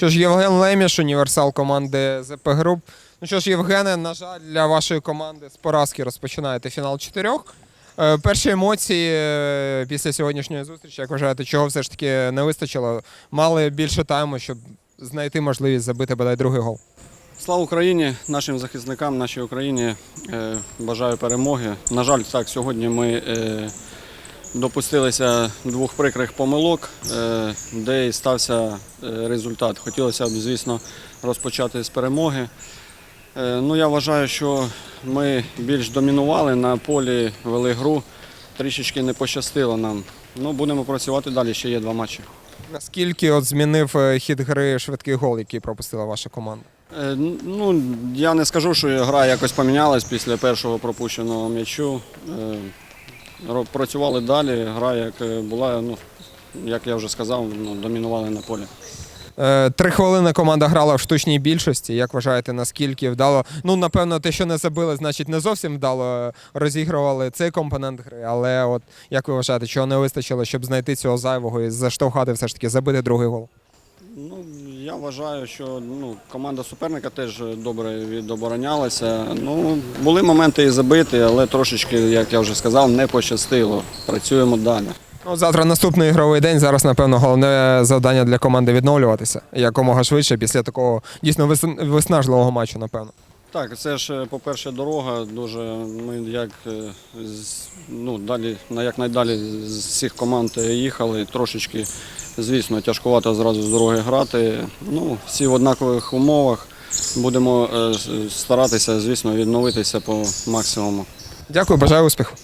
Що ж, Євген Леміш, універсал команди ЗП Груп. Ну що ж, Євгене, на жаль, для вашої команди з поразки розпочинаєте фінал чотирьох. Е, Перші емоції е, після сьогоднішньої зустрічі, як вважаєте, чого все ж таки не вистачило? Мали більше тайму, щоб знайти можливість забити бодай другий гол. Слава Україні, нашим захисникам, нашій Україні е, бажаю перемоги. На жаль, так, сьогодні ми допустилися двох прикрих помилок, е, де і стався е, результат. Хотілося б, звісно, розпочати з перемоги. Е, ну, я вважаю, що ми більш домінували на полі, вели гру. Трішечки не пощастило нам. Ну, будемо працювати далі, ще є два матчі. Наскільки от змінив хід гри швидкий гол, який пропустила ваша команда? Ну, я не скажу, що гра якось помінялась після першого пропущеного м'ячу. Е, Працювали далі, гра як е, була, ну, як я вже сказав, ну, домінували на полі. Е, Три хвилини команда грала в штучній більшості. Як вважаєте, наскільки вдало? Ну, напевно, те, що не забили, значить не зовсім вдало розігрували цей компонент гри. Але от як ви вважаєте, чого не вистачило, щоб знайти цього зайвого і заштовхати все ж таки забити другий гол? Ну, я вважаю, що ну, команда суперника теж добре відоборонялася. Ну, були моменти і забиті, але трошечки, як я вже сказав, не пощастило. Працюємо далі. Ну, завтра наступний ігровий день. Зараз, напевно, головне завдання для команди відновлюватися якомога швидше після такого дійсно виснажливого матчу, напевно. Так, це ж, е, по-перше, дорога. Дуже ми як е, ну, далі, на якнайдалі з всіх команд їхали. Трошечки, звісно, тяжкувато зразу з дороги грати. Ну, всі в однакових умовах. Будемо е, старатися, звісно, відновитися по максимуму. Дякую, бажаю успіху.